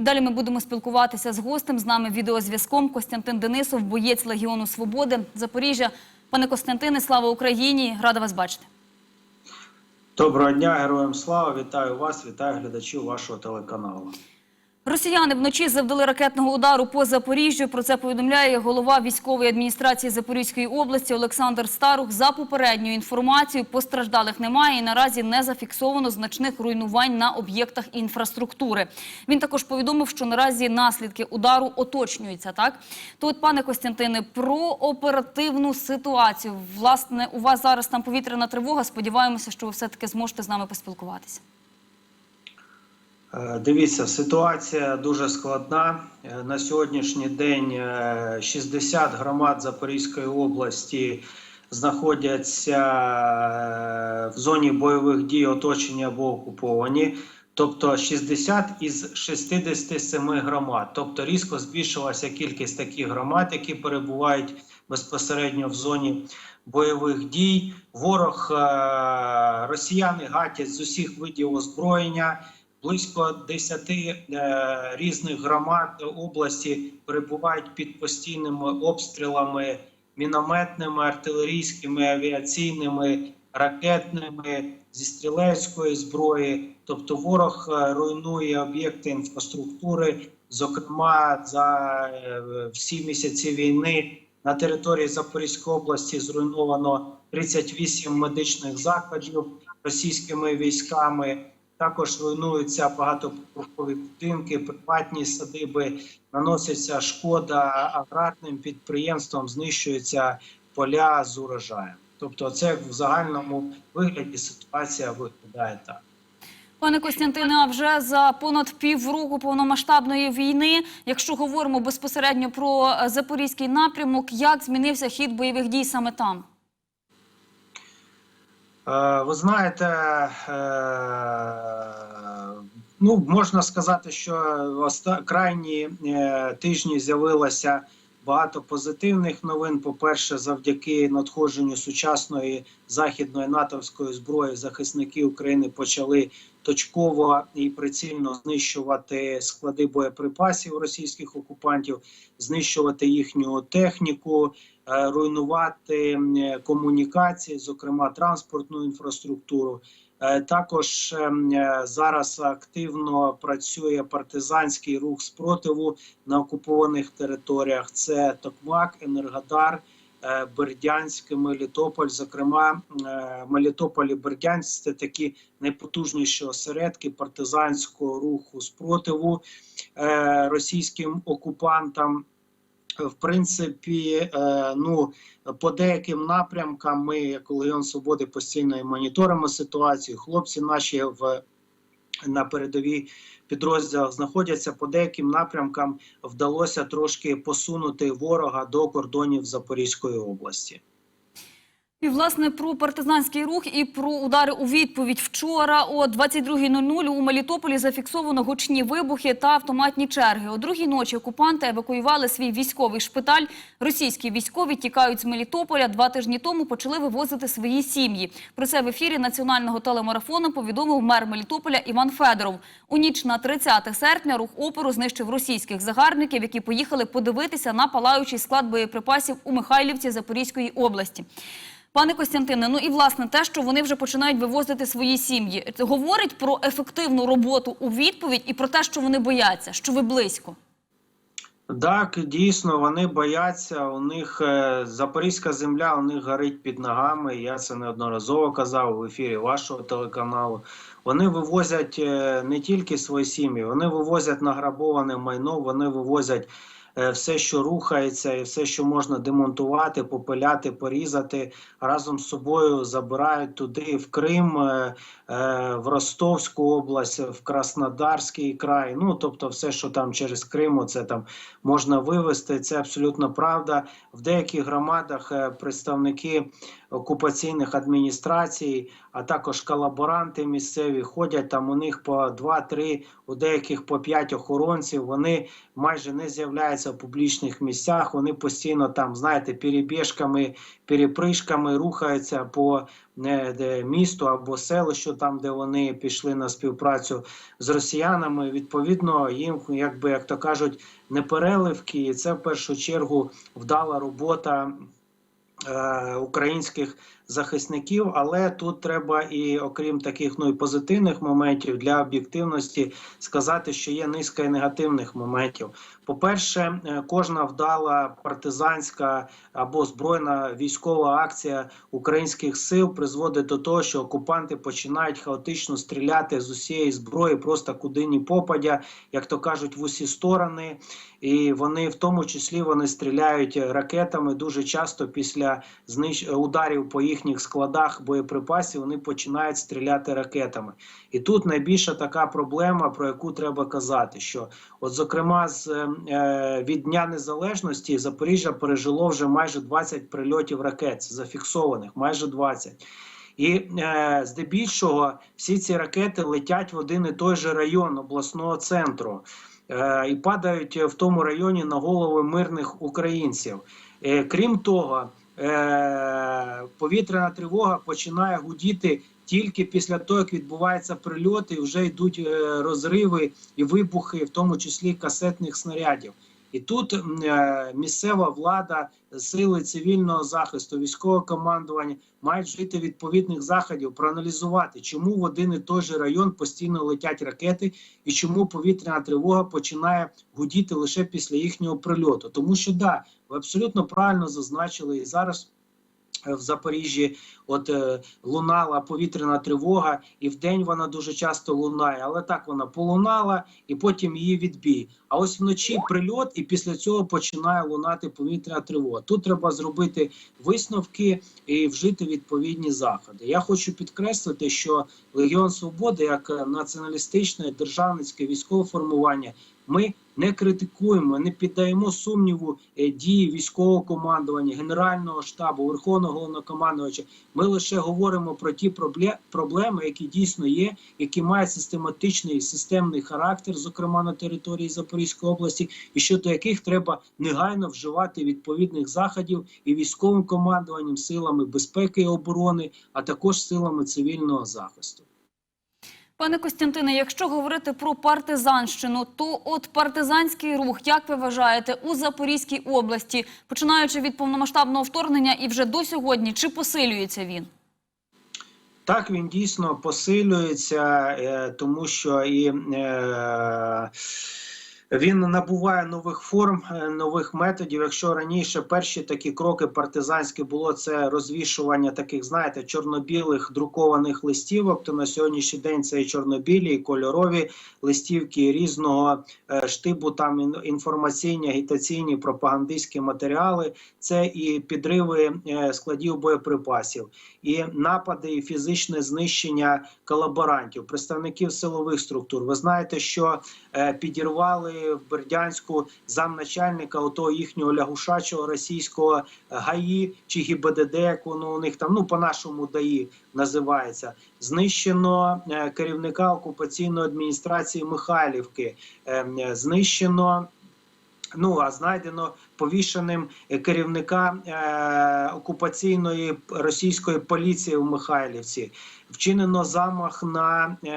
Далі ми будемо спілкуватися з гостем. З нами відеозв'язком Костянтин Денисов, боєць Легіону Свободи Запоріжжя. Пане Костянтине, слава Україні! Рада вас бачити. Доброго дня, героям слава! Вітаю вас, вітаю глядачів вашого телеканалу. Росіяни вночі завдали ракетного удару по Запоріжжю. Про це повідомляє голова військової адміністрації Запорізької області Олександр Старух. За попередньою інформацією, постраждалих немає і наразі не зафіксовано значних руйнувань на об'єктах інфраструктури. Він також повідомив, що наразі наслідки удару оточнюються. Так, то от, пане Костянтине, про оперативну ситуацію. Власне, у вас зараз там повітряна тривога. Сподіваємося, що ви все таки зможете з нами поспілкуватися. Е, Дивіться, ситуація дуже складна. Е, На сьогоднішній день е, 60 громад Запорізької області знаходяться е, в зоні бойових дій, оточені або окуповані. Тобто 60 із 67 громад. Тобто різко збільшилася кількість таких громад, які перебувають безпосередньо в зоні бойових дій. Ворог е, росіяни гатять з усіх видів озброєння. Близько 10 е, різних громад області перебувають під постійними обстрілами мінометними, артилерійськими, авіаційними, ракетними зі стрілецької зброї. Тобто ворог е, руйнує об'єкти інфраструктури. Зокрема, за е, всі місяці війни на території Запорізької області зруйновано 38 медичних закладів російськими військами. Також руйнуються багатоповерхові будинки, приватні садиби, наноситься шкода аграрним підприємствам, знищуються поля з урожаєм. Тобто, це в загальному вигляді ситуація виглядає так. Пане Костянтине, а вже за понад півроку повномасштабної війни, якщо говоримо безпосередньо про е, запорізький напрямок, як змінився хід бойових дій саме там? Е, Ви знаєте, е, ну можна сказати, що оста- крайні е, тижні з'явилося багато позитивних новин. По-перше, завдяки надходженню сучасної західної натовської зброї захисники України почали точково і прицільно знищувати склади боєприпасів російських окупантів, знищувати їхню техніку, е, руйнувати е, комунікації, зокрема транспортну інфраструктуру. Е, Також ем, е, зараз активно працює партизанський рух спротиву на окупованих територіях. Це Токмак, Енергодар, е, Бердянськ, Мелітополь. Зокрема, Мелітополь і Бердянськ це такі найпотужніші осередки партизанського руху спротиву російським окупантам. В принципі, е, ну по деяким напрямкам ми, як Легіон Свободи, постійно моніторимо ситуацію. Хлопці наші в на передовій підрозділах знаходяться по деяким напрямкам. Вдалося трошки посунути ворога до кордонів Запорізької області. І, власне, про партизанський рух і про удари у відповідь. Вчора о 22.00 у Мелітополі зафіксовано гучні вибухи та автоматні черги. О другій ночі окупанти евакуювали свій військовий шпиталь. Російські військові тікають з Мелітополя. Два тижні тому почали вивозити свої сім'ї. Про це в ефірі національного телемарафону повідомив мер Мелітополя Іван Федоров. У ніч на 30 серпня рух опору знищив російських загарбників, які поїхали подивитися на палаючий склад боєприпасів у Михайлівці Запорізької області. Пане Костянтине, ну і власне те, що вони вже починають вивозити свої сім'ї, це говорить про ефективну роботу у відповідь і про те, що вони бояться, що ви близько. Так, дійсно, вони бояться. У них е, запорізька земля у них горить під ногами. Я це неодноразово казав в ефірі вашого телеканалу. Вони вивозять е, не тільки свої сім'ї, вони вивозять награбоване майно, вони вивозять все, що рухається, і все, що можна демонтувати, попиляти, порізати, разом з собою забирають туди в Крим, е, е, в Ростовську область, в Краснодарський край. Ну тобто, все, що там через Крим, це там можна вивезти. Це абсолютно правда. В деяких громадах е, представники окупаційних адміністрацій а також колаборанти місцеві ходять там. У них по 2-3, у деяких по 5 охоронців. Вони майже не з'являються в публічних місцях. Вони постійно там, знаєте, перебіжками, перепришками рухаються по е, де, місту або селищу, там де вони пішли на співпрацю з росіянами. Відповідно, їм, якби як то кажуть, не переливки, і це в першу чергу вдала робота українських захисників. Але тут треба і окрім таких ну і позитивних моментів для об'єктивності сказати, що є низка і негативних моментів. По-перше, е, кожна вдала партизанська або збройна військова акція українських сил призводить до того, що окупанти починають хаотично стріляти з усієї зброї, просто куди ні попадя, як то кажуть, в усі сторони. І вони в тому числі вони стріляють ракетами дуже часто після знищ... ударів по їхніх складах боєприпасів. Вони починають стріляти ракетами. І тут найбільша така проблема, про яку треба казати, що от зокрема з е, від Дня Незалежності Запоріжжя пережило вже майже 20 прильотів ракет зафіксованих, майже 20. І е, здебільшого всі ці ракети летять в один і той же район обласного центру е, і падають в тому районі на голови мирних українців. Е, крім того, е, повітряна тривога починає гудіти тільки після того, як відбуваються прильоти, вже йдуть е, розриви і вибухи, в тому числі касетних снарядів. І тут е, місцева влада, сили цивільного захисту, військове командування мають вжити відповідних заходів, проаналізувати, чому в один і той же район постійно летять ракети, і чому повітряна тривога починає гудіти лише після їхнього прильоту. Тому що да, ви абсолютно правильно зазначили і зараз. Е, В Запоріжжі от е, лунала повітряна тривога, і вдень вона дуже часто лунає, але так вона полунала і потім її відбій. А ось вночі прильот, і після цього починає лунати повітряна тривога. Тут треба зробити висновки і вжити відповідні заходи. Я хочу підкреслити, що Легіон Свободи, як е, націоналістичне державницьке військове формування, ми не критикуємо, не піддаємо сумніву е, дії військового командування, генерального штабу, верховного головнокомандувача. Ми лише говоримо про ті проблеми, які дійсно є, які мають систематичний системний характер, зокрема на території Запорізької області, і щодо яких треба негайно вживати відповідних заходів і військовим командуванням, силами безпеки і оборони, а також силами цивільного захисту. Пане Костянтине, якщо говорити про партизанщину, то от партизанський рух, як ви вважаєте, у Запорізькій області, починаючи від повномасштабного вторгнення і вже до сьогодні, чи посилюється він? Так, він дійсно посилюється, е, тому що і е, він набуває нових форм, е, нових методів. Якщо раніше перші такі кроки партизанські було це розвішування таких, знаєте, чорно-білих друкованих листівок, то на сьогоднішній день це і чорно-білі, і кольорові листівки різного е, штибу, там інформаційні, агітаційні, пропагандистські матеріали. Це і підриви е, складів боєприпасів, і напади, і фізичне знищення колаборантів, представників силових структур. Ви знаєте, що підірвали в Бердянську замначальника отого їхнього лягушачого російського ГАІ чи ГІБДД, як воно у них там, ну по-нашому ДАІ називається. Знищено е, керівника окупаційної адміністрації Михайлівки, е, е, знищено. Ну а знайдено повішеним е, керівника е, окупаційної російської поліції в Михайлівці. Вчинено замах на е,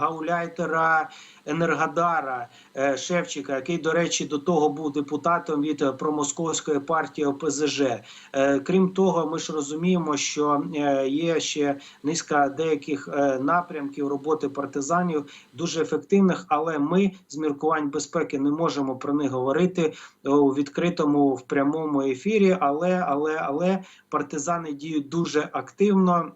гауляйтера Енергодара е, Шевчика, який, до речі, до того був депутатом від е, промосковської партії ОПЗЖ. Е, крім того, ми ж розуміємо, що е, є ще низка деяких е, напрямків роботи партизанів дуже ефективних, але ми з міркувань безпеки не можемо про них говорити у відкритому в прямому ефірі. Але але але партизани діють дуже активно.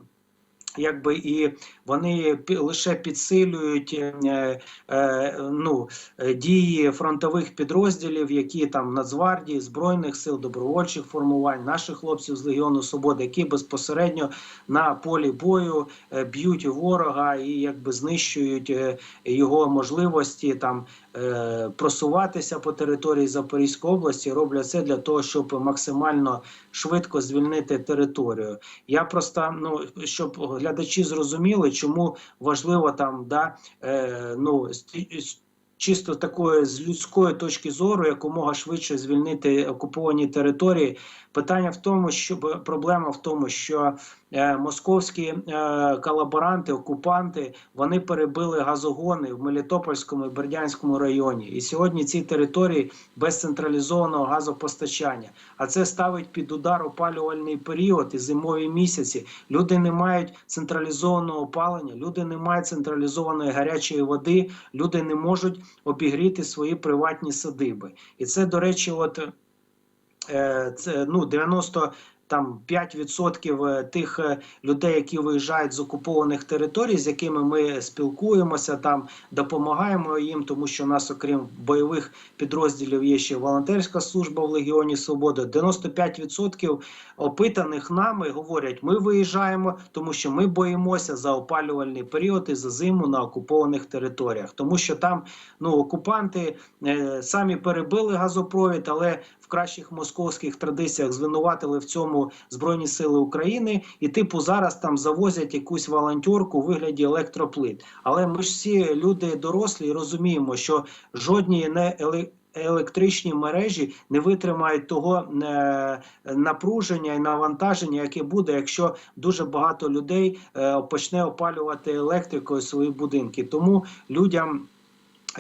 Якби і вони лише підсилюють е, е, ну, дії фронтових підрозділів, які там Нацгвардії, збройних сил, добровольчих формувань, наших хлопців з Легіону Свободи, які безпосередньо на полі бою е, б'ють ворога і якби знищують його можливості там е, просуватися по території Запорізької області, роблять це для того, щоб максимально швидко звільнити територію. Я просто ну щоб глядачі зрозуміли, чому важливо там да е, ну чисто такої з людської точки зору якомога швидше звільнити окуповані території. Питання в тому, що проблема в тому, що е, московські е, колаборанти, окупанти, вони перебили газогони в Мелітопольському і Бердянському районі. І сьогодні ці території без централізованого газопостачання. А це ставить під удар опалювальний період і зимові місяці. Люди не мають централізованого опалення, люди не мають централізованої гарячої води, люди не можуть обігріти свої приватні садиби. І це, до речі, от це ну 90 там 5% тих е, людей, які виїжджають з окупованих територій, з якими ми спілкуємося, там допомагаємо їм, тому що у нас, окрім бойових підрозділів, є ще волонтерська служба в Легіоні Свободи. 95% опитаних нами говорять: ми виїжджаємо, тому що ми боїмося за опалювальний період і за зиму на окупованих територіях, тому що там ну окупанти е, самі перебили газопровід, але кращих московських традиціях звинуватили в цьому Збройні Сили України, і типу зараз там завозять якусь волонтерку у вигляді електроплит. Але ми ж всі люди дорослі і розуміємо, що жодні не еле- Електричні мережі не витримають того е, напруження і навантаження, яке буде, якщо дуже багато людей е, почне опалювати електрикою свої будинки. Тому людям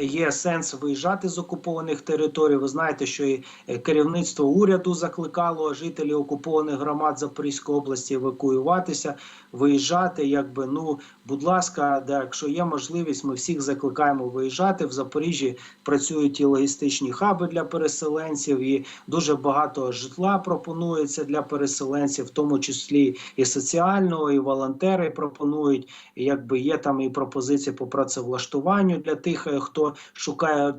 Є сенс виїжджати з окупованих територій. Ви знаєте, що і е, керівництво уряду закликало жителів окупованих громад Запорізької області евакуюватися, виїжджати. Якби ну, будь ласка, да, якщо є можливість, ми всіх закликаємо виїжджати. В Запоріжжі працюють і логістичні хаби для переселенців, і дуже багато житла пропонується для переселенців, в тому числі і соціального, і волонтери пропонують. І якби є там і пропозиції по працевлаштуванню для тих, е, хто шукає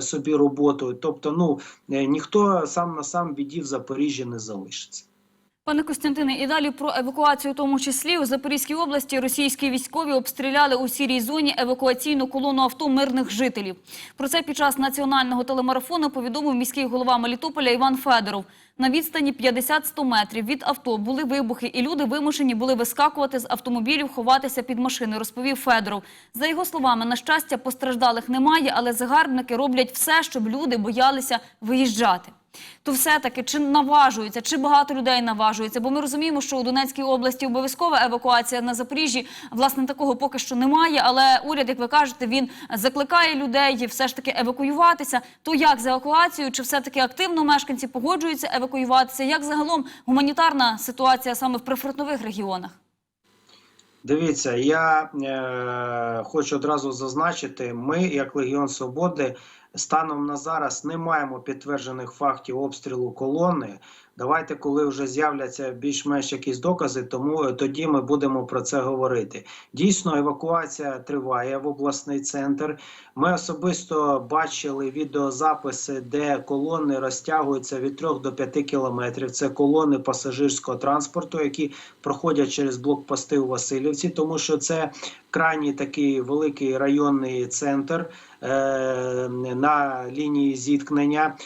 собі роботу. Тобто, ну е, ніхто сам на сам біді в Запоріжжі не залишиться. Пане Костянтине, і далі про евакуацію, у тому числі у Запорізькій області російські військові обстріляли у сірій зоні евакуаційну колону авто мирних жителів. Про це під час національного телемарафону повідомив міський голова Мелітополя Іван Федоров. На відстані 50-100 метрів від авто були вибухи, і люди вимушені були вискакувати з автомобілів, ховатися під машини, розповів Федоров. За його словами, на щастя, постраждалих немає, але загарбники роблять все, щоб люди боялися виїжджати. То все-таки чи наважуються, чи багато людей наважується? Бо ми розуміємо, що у Донецькій області обов'язкова евакуація на Запоріжжі. Власне, такого поки що немає. Але уряд, як ви кажете, він закликає людей все ж таки евакуюватися. То як з евакуацією? Чи все-таки активно мешканці погоджуються евакуюватися? Як загалом гуманітарна ситуація саме в прифронтових регіонах? Дивіться, я е, хочу одразу зазначити, ми, як Легіон Свободи, станом на зараз не маємо підтверджених фактів обстрілу колони. Давайте, коли вже з'являться більш-менш якісь докази, тому е, тоді ми будемо про це говорити. Дійсно, евакуація триває в обласний центр. Ми особисто бачили відеозаписи, де колони розтягуються від 3 до 5 кілометрів. Це колони пасажирського транспорту, які проходять через блокпости у Васильівці, тому що це крайній такий великий районний центр е, на лінії зіткнення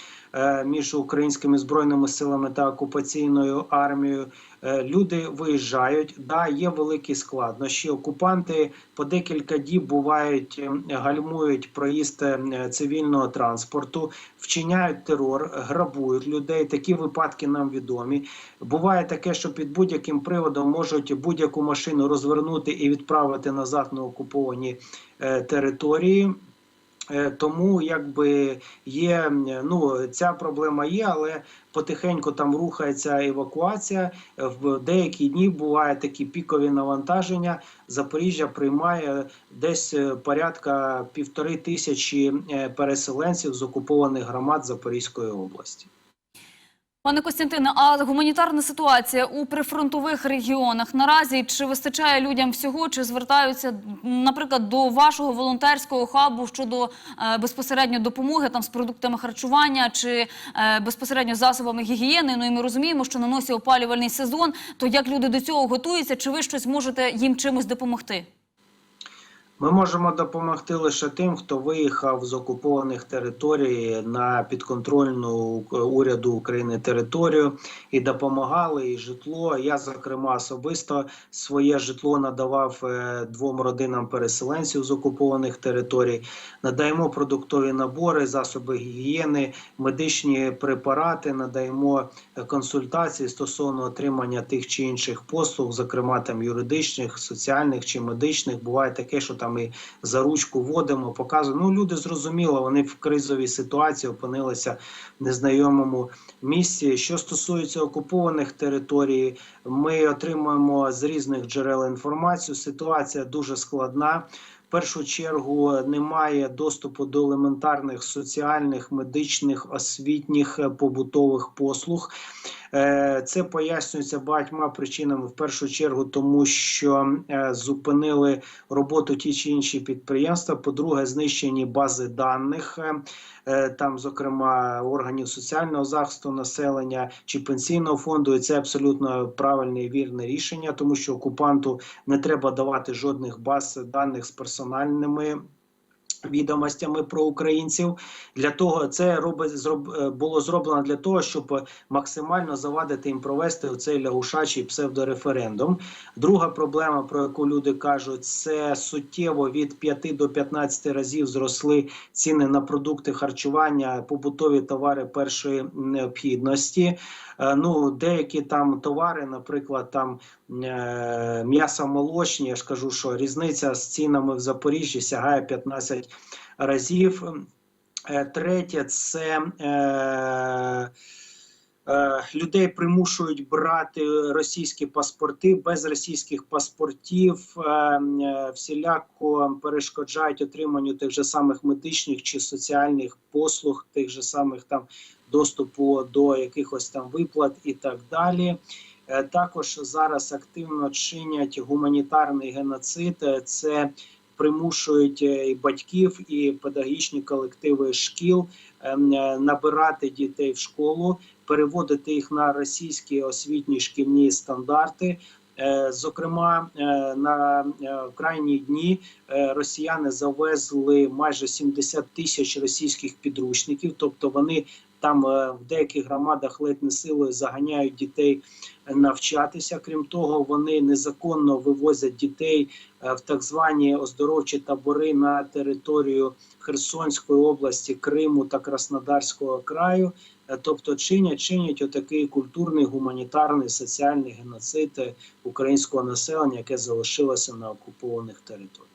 між українськими збройними силами та окупаційною армією. Е, Люди виїжджають. Да, є великі складнощі. Окупанти по декілька діб бувають е, гальмують проїзд е, цивільного транспорту, вчиняють терор, грабують людей. Такі випадки нам відомі. Буває таке, що під будь-яким приводом можуть будь-яку машину розвернути і відправити назад на окуповані е, території. Е, Тому якби є ну ця проблема є, але потихеньку там рухається евакуація. Е, В деякі дні бувають такі пікові навантаження. Запоріжжя приймає десь е, порядка півтори тисячі переселенців з окупованих громад Запорізької області. Пане Костянтине, а гуманітарна ситуація у прифронтових регіонах наразі чи вистачає людям всього, чи звертаються, наприклад, до вашого волонтерського хабу щодо е, безпосередньо допомоги там з продуктами харчування чи е, безпосередньо засобами гігієни? Ну і ми розуміємо, що на носі опалювальний сезон. То як люди до цього готуються? Чи ви щось можете їм чимось допомогти? Ми можемо допомогти лише тим, хто виїхав з окупованих територій на підконтрольну е, уряду України територію і допомагали і житло. Я, зокрема, особисто своє житло надавав е, двом родинам переселенців з окупованих територій. Надаємо продуктові набори, засоби гігієни, медичні препарати, надаємо е, консультації стосовно отримання тих чи інших послуг, зокрема там юридичних, соціальних чи медичних. Буває таке, що там і за ручку водимо, показуємо. Ну люди зрозуміло, вони в кризовій ситуації опинилися в незнайомому місці. Що стосується окупованих територій, ми отримуємо з різних джерел інформацію. Ситуація дуже складна. В першу чергу немає доступу до елементарних соціальних, медичних, освітніх, побутових послуг. Е, Це пояснюється багатьма причинами. В першу чергу, тому що е, зупинили роботу ті чи інші підприємства. По-друге, знищені бази даних, е, там, зокрема, органів соціального захисту населення чи пенсійного фонду. І це абсолютно правильне і вірне рішення, тому що окупанту не треба давати жодних баз даних з персональними. Відомостями про українців для того це робить зроб е, було зроблено для того, щоб максимально завадити їм провести цей лягушачий псевдореферендум. Друга проблема, про яку люди кажуть, це суттєво від 5 до 15 разів зросли ціни на продукти харчування, побутові товари першої необхідності. Е, Ну, деякі там товари, наприклад, там е, м'ясо молочні, я ж кажу, що різниця з цінами в Запоріжжі сягає 15 разів. Е, Третє це е, е, людей примушують брати російські паспорти без російських паспортів, е, е, всіляко перешкоджають отриманню тих же самих медичних чи соціальних послуг, тих же самих там доступу до якихось там виплат і так далі. Е, Також зараз активно чинять гуманітарний геноцид. Е, Це примушують е, і батьків і педагогічні колективи шкіл ем, набирати дітей в школу, переводити їх на російські освітні шкільні стандарти. Зокрема, на крайні дні росіяни завезли майже 70 тисяч російських підручників, тобто вони там е, в деяких громадах ледь не силою заганяють дітей навчатися. Крім того, вони незаконно вивозять дітей е, в так звані оздоровчі табори на територію Херсонської області, Криму та Краснодарського краю. Е, Тобто чинять чинять отакий культурний, гуманітарний, соціальний геноцид е, українського населення, яке залишилося на окупованих територіях.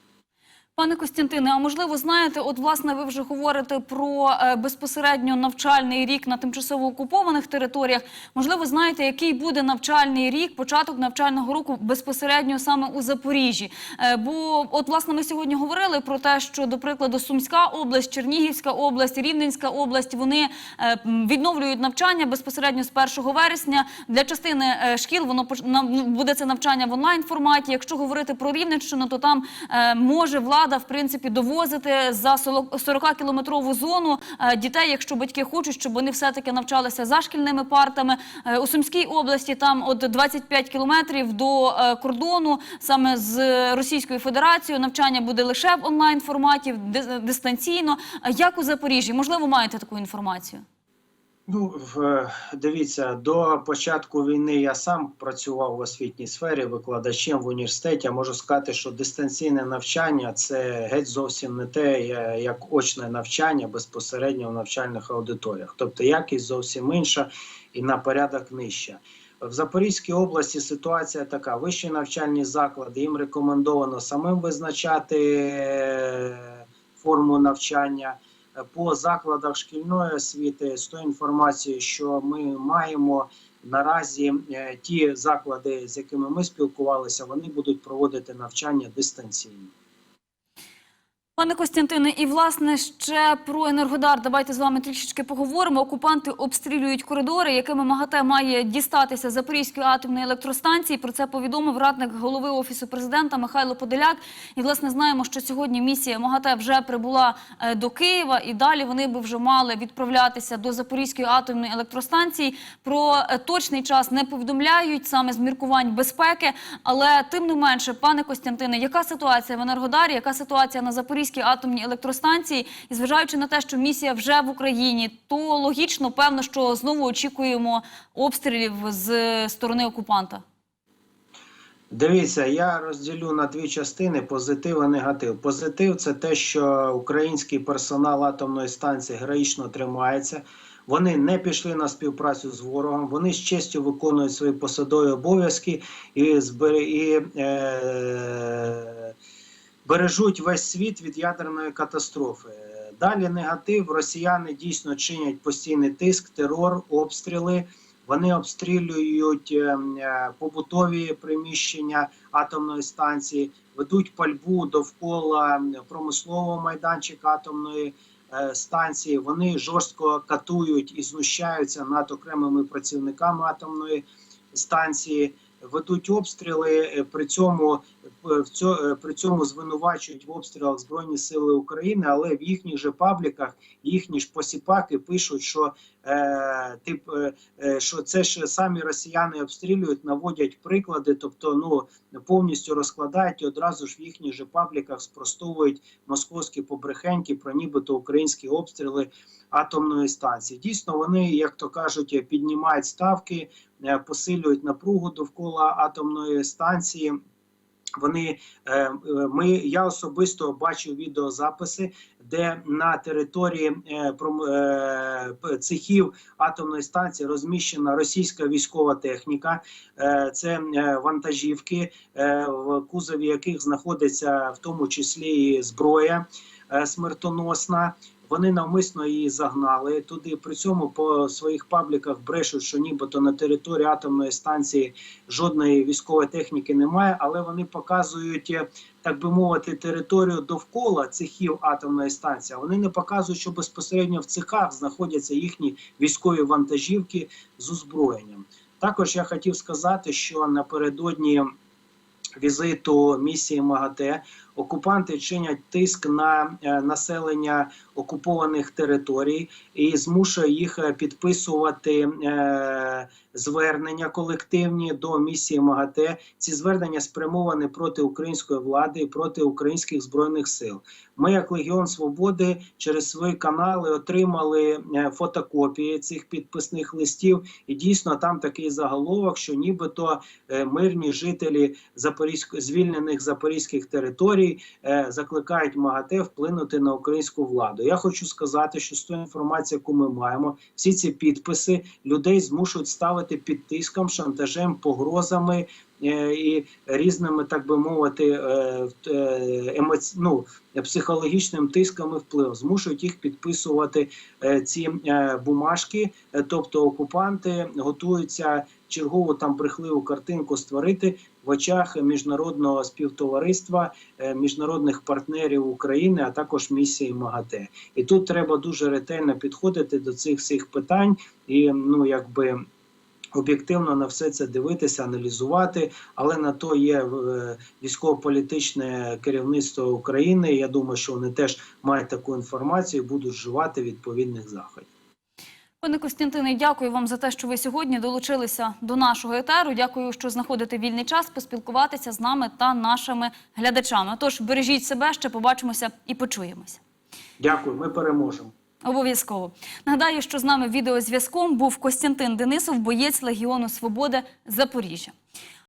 Пане Костянтине, а можливо, знаєте, от власне ви вже говорите про е, безпосередньо навчальний рік на тимчасово окупованих територіях. Можливо, знаєте, який буде навчальний рік, початок навчального року безпосередньо саме у Запоріжжі. Е, бо, от власне, ми сьогодні говорили про те, що, до прикладу, Сумська область, Чернігівська область, Рівненська область вони е, відновлюють навчання безпосередньо з 1 вересня. Для частини шкіл воно поч- буде це навчання в онлайн форматі. Якщо говорити про Рівненщину, то там може влада в принципі довозити за 40-кілометрову зону е, дітей, якщо батьки хочуть, щоб вони все-таки навчалися за шкільними партами. Е, У Сумській області там от 25 кілометрів до е, кордону саме з Російською Федерацією. Навчання буде лише в онлайн форматі, ди- дистанційно. Як у Запоріжжі? Можливо, маєте таку інформацію? Ну, дивіться, до початку війни я сам працював в освітній сфері викладачем в університеті. Я можу сказати, що дистанційне навчання це геть зовсім не те, як очне навчання безпосередньо в навчальних аудиторіях. Тобто якість зовсім інша і на порядок нижча. В Запорізькій області ситуація така: вищі навчальні заклади їм рекомендовано самим визначати е, форму навчання по закладах шкільної освіти з тою інформацією, що ми маємо наразі, е, ті заклади, з якими ми спілкувалися, вони будуть проводити навчання дистанційно. Пане Костянтине, і власне ще про Енергодар. Давайте з вами трішечки поговоримо. Окупанти обстрілюють коридори, якими МАГАТЕ має дістатися Запорізької атомної електростанції. Про це повідомив радник голови офісу президента Михайло Подоляк. І власне знаємо, що сьогодні місія МАГАТЕ вже прибула е, до Києва, і далі вони би вже мали відправлятися до Запорізької атомної електростанції. Про е, точний час не повідомляють саме з міркувань безпеки. Але тим не менше, пане Костянтине, яка ситуація в Енергодарі, яка ситуація на Запорізькій атомній електростанції? І зважаючи на те, що місія вже в Україні, то логічно, певно, що знову очікуємо обстрілів з сторони окупанта. Дивіться, я розділю на дві частини: позитив і негатив. Позитив це те, що український персонал атомної станції героїчно тримається. Вони не пішли на співпрацю з ворогом, вони з честю виконують свої посадові обов'язки і, збере, і е, бережуть весь світ від ядерної катастрофи. Далі негатив. Росіяни дійсно чинять постійний тиск, терор, обстріли. Вони обстрілюють е, е, побутові приміщення атомної станції, ведуть пальбу довкола промислового майданчика атомної е, станції. Вони жорстко катують і знущаються над окремими працівниками атомної станції. Ведуть обстріли, е, при цьому е, е, при цьому звинувачують в обстрілах Збройні Сили України, але в їхніх же пабліках їхні ж посіпаки пишуть, що е, тип, е, що це ж самі росіяни обстрілюють, наводять приклади, тобто ну повністю розкладають і одразу ж в їхніх же пабліках спростовують московські побрехеньки про нібито українські обстріли атомної станції. Дійсно, вони, як то кажуть, піднімають ставки, посилюють напругу довкола атомної станції. Вони е, е, ми я особисто бачив відеозаписи, де на території е, е, цехів атомної станції розміщена російська військова техніка. Е, Це е, вантажівки, е, в кузові яких знаходиться в тому числі і зброя е, смертоносна. Вони навмисно її загнали туди. При цьому по своїх пабліках брешуть, що нібито на території атомної станції жодної військової техніки немає, але вони показують, е, так би мовити, територію довкола цехів атомної станції. Вони не показують, що безпосередньо в цехах знаходяться їхні військові вантажівки з озброєнням. Також я хотів сказати, що напередодні візиту місії МАГАТЕ окупанти чинять тиск на е, населення окупованих територій і змушує їх е, підписувати е, звернення колективні до місії МАГАТЕ. Ці звернення спрямовані проти української влади і проти українських збройних сил. Ми, як Легіон Свободи, через свої канали отримали е, фотокопії цих підписних листів, і дійсно там такий заголовок, що нібито е, мирні жителі Запорізько звільнених запорізьких територій е, закликають МАГАТЕ вплинути на українську владу. Я хочу сказати, що з тої інформації, яку ми маємо, всі ці підписи людей змушують ставити під тиском, шантажем, погрозами. е, І різними, так би мовити, е, е, емоці... ну, психологічним тиском і вплив змушують їх підписувати ці бумажки. Тобто окупанти готуються чергову там брехливу картинку створити в очах міжнародного співтовариства, міжнародних партнерів України, а також місії МАГАТЕ. І тут треба дуже ретельно підходити до цих всіх питань і ну якби. Об'єктивно на все це дивитися, аналізувати, але на то є е, військово-політичне керівництво України. Я думаю, що вони теж мають таку інформацію і будуть вживати відповідних заходів. Пане Костянтине, дякую вам за те, що ви сьогодні долучилися до нашого етеру. Дякую, що знаходите вільний час поспілкуватися з нами та нашими глядачами. Тож бережіть себе, ще побачимося і почуємося. Дякую, ми переможемо. Обов'язково нагадаю, що з нами відеозв'язком був Костянтин Денисов, боєць Легіону Свободи Запоріжжя.